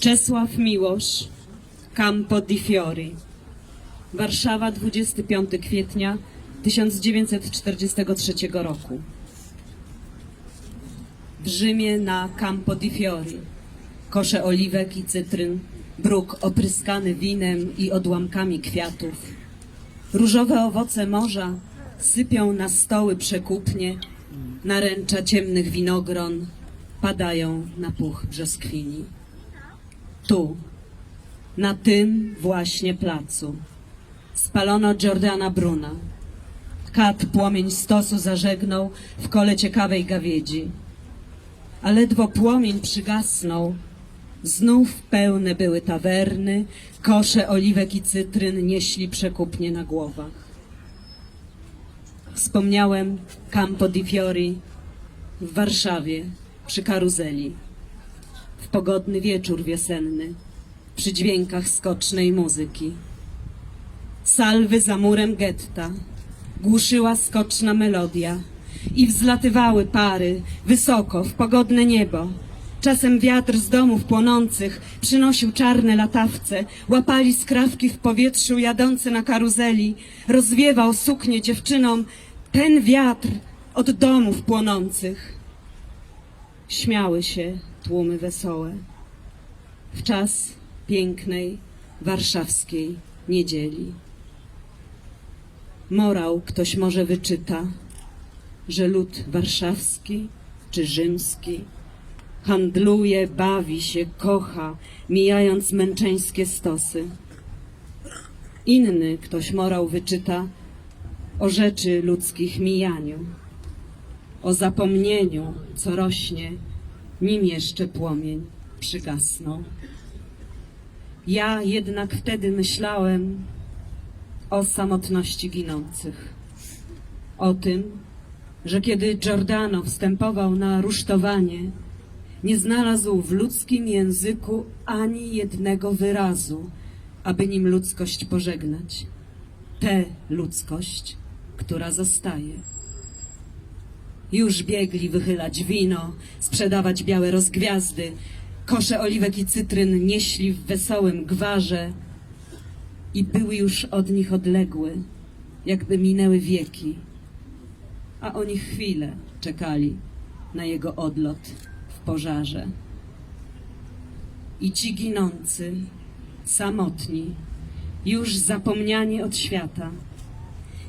Czesław Miłosz, Campo di Fiori. Warszawa, 25 kwietnia 1943 roku. W Rzymie na Campo di Fiori. Kosze oliwek i cytryn, bruk opryskany winem i odłamkami kwiatów. Różowe owoce morza sypią na stoły przekupnie, naręcza ciemnych winogron padają na puch brzoskwini. Tu, na tym właśnie placu, spalono Giordana Bruna. Kat płomień stosu zażegnął w kole ciekawej gawiedzi. A ledwo płomień przygasnął, znów pełne były tawerny, kosze oliwek i cytryn nieśli przekupnie na głowach. Wspomniałem Campo di Fiori w Warszawie przy karuzeli. W pogodny wieczór wiosenny, przy dźwiękach skocznej muzyki. Salwy za murem getta, głuszyła skoczna melodia i wzlatywały pary wysoko w pogodne niebo. Czasem wiatr z domów płonących przynosił czarne latawce, łapali skrawki w powietrzu jadące na karuzeli, rozwiewał suknie dziewczynom ten wiatr od domów płonących. Śmiały się tłumy wesołe w czas pięknej warszawskiej niedzieli. Morał ktoś może wyczyta, że lud warszawski czy rzymski handluje, bawi się, kocha, mijając męczeńskie stosy. Inny ktoś morał wyczyta o rzeczy ludzkich mijaniu, o zapomnieniu, co rośnie, nim jeszcze płomień przygasnął. Ja jednak wtedy myślałem o samotności ginących, o tym, że kiedy Giordano wstępował na rusztowanie, nie znalazł w ludzkim języku ani jednego wyrazu, aby nim ludzkość pożegnać. Tę ludzkość, która zostaje. Już biegli wychylać wino, sprzedawać białe rozgwiazdy, kosze oliwek i cytryn nieśli w wesołym gwarze i były już od nich odległe, jakby minęły wieki, a oni chwilę czekali na jego odlot w pożarze. I ci ginący, samotni, już zapomniani od świata,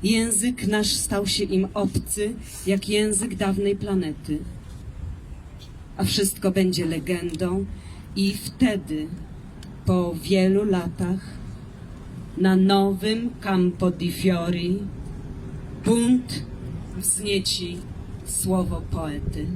Język nasz stał się im obcy, jak język dawnej planety. A wszystko będzie legendą i wtedy, po wielu latach, na nowym Campo di Fiori bunt wznieci słowo poety.